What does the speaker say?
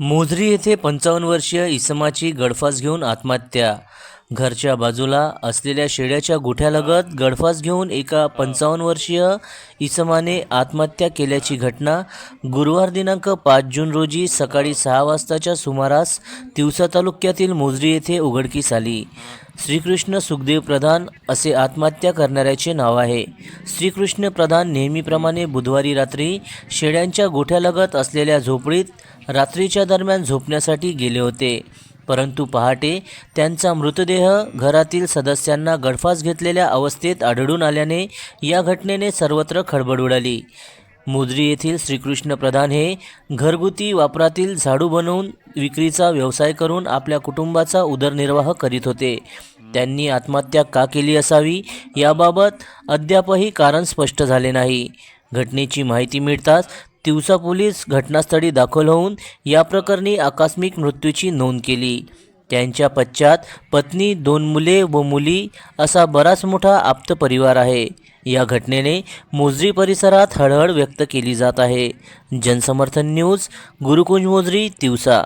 मोझरी येथे पंचावन्न वर्षीय इसमाची गळफास घेऊन आत्महत्या. घरच्या बाजूला असलेल्या शेळ्याच्या गोठ्यालगत गळफास घेऊन एका पंचावन्न वर्षीय इसमाने आत्महत्या केल्याची घटना गुरुवार दिनांक पाच जून रोजी सकाळी सहा वाजताच्या सुमारास तिवसा तालुक्यातील मोजरी येथे उघडकीस आली. श्रीकृष्ण सुखदेव प्रधान असे आत्महत्या करणाऱ्याचे नाव आहे. श्रीकृष्ण प्रधान नेहमीप्रमाणे बुधवारी रात्री शेळ्यांच्या गोठ्यालगत असलेल्या झोपडीत रात्रीच्या दरम्यान झोपण्यासाठी गेले होते. परंतु पहाटे त्यांचा मृतदेह घरातील सदस्यांना गडफास घेतलेल्या अवस्थेत आढळून आल्याने या घटनेने सर्वत्र खळबळ उडाली. मुद्री येथील श्रीकृष्ण प्रधान हे घरगुती वापरातील झाडू बनवून विक्रीचा व्यवसाय करून आपल्या कुटुंबाचा उदरनिर्वाह करीत होते. त्यांनी आत्महत्या का केली असावी याबाबत अद्यापही कारण स्पष्ट झाले नाही. घटनेची माहिती मिळताच तिवसा पोलीस घटनास्थळी दाखल होऊन या प्रकरणी आकस्मिक मृत्यूची नोंद केली. त्यांच्या पश्चात पत्नी दोन मुले व मुली असा बराच मोठा आप्त परिवार आहे. या घटनेने मोजरी परिसरात हळहळ व्यक्त केली जात आहे. जनसमर्थन न्यूज गुरुकुंज मोजरी तिवसा.